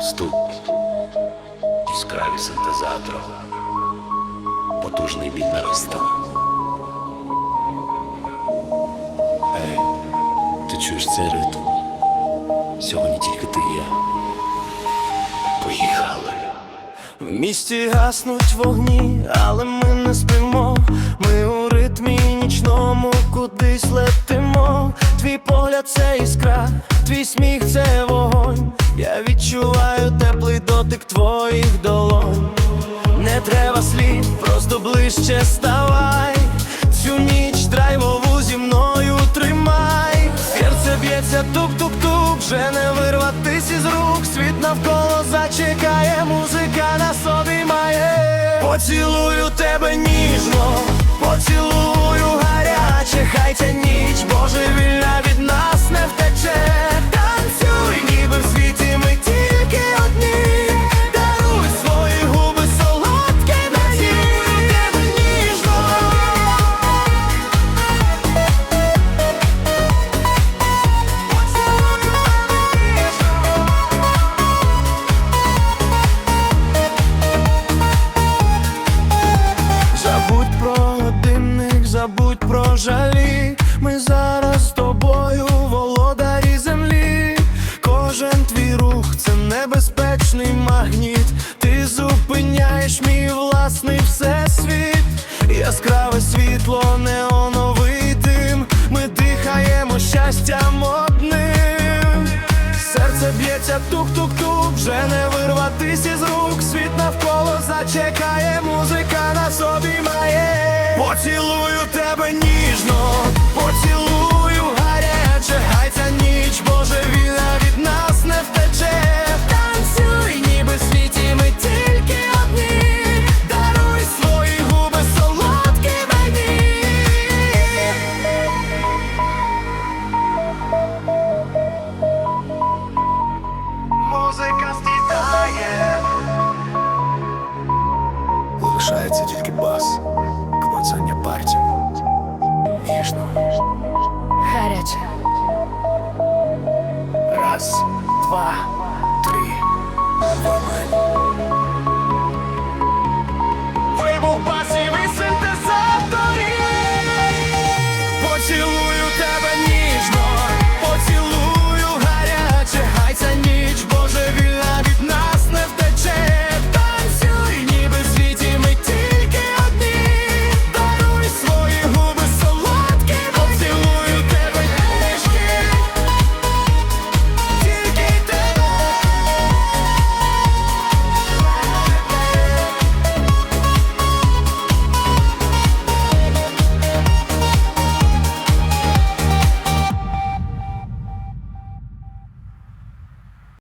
стук, яскраві синтезатор, потужний біт на ристом. Ей, ти чуєш цей ритм? Сьогодні тільки ти і я. Поїхали. В місті гаснуть вогні, але ми не спимо. Ми у ритмі нічному кудись летимо. Твій погляд це іскра, твій сміх це вогонь. Я відчуваю теплий дотик твоїх долонь. Не треба слів, просто ближче ставай. Цю ніч драйвову зі мною тримай. Серце б'ється тук-тук-тук, вже не вирватись із рук. Світ навколо зачекає, музика на собі має. Поцілую тебе ніжно, поцілую жалі. Ми зараз з тобою володарі землі. Кожен твій рух це небезпечний магніт. Ти зупиняєш мій власний всесвіт. Яскраве світло, неоновий дим. Ми дихаємо щастям одним. Серце б'ється тук-тук-тук, вже не вирватись із рук. Світ навколо зачекає, музика поцілую тебе ніжно, поцілую гаряче, хай ця ніч божевільна від нас не втече. Танцюй, ніби в світі ми тільки одні. Даруй свої губи, солодкі мені. Музика стідає, лишається тільки бас. Мацання пальців. Ніжно. Гаряче.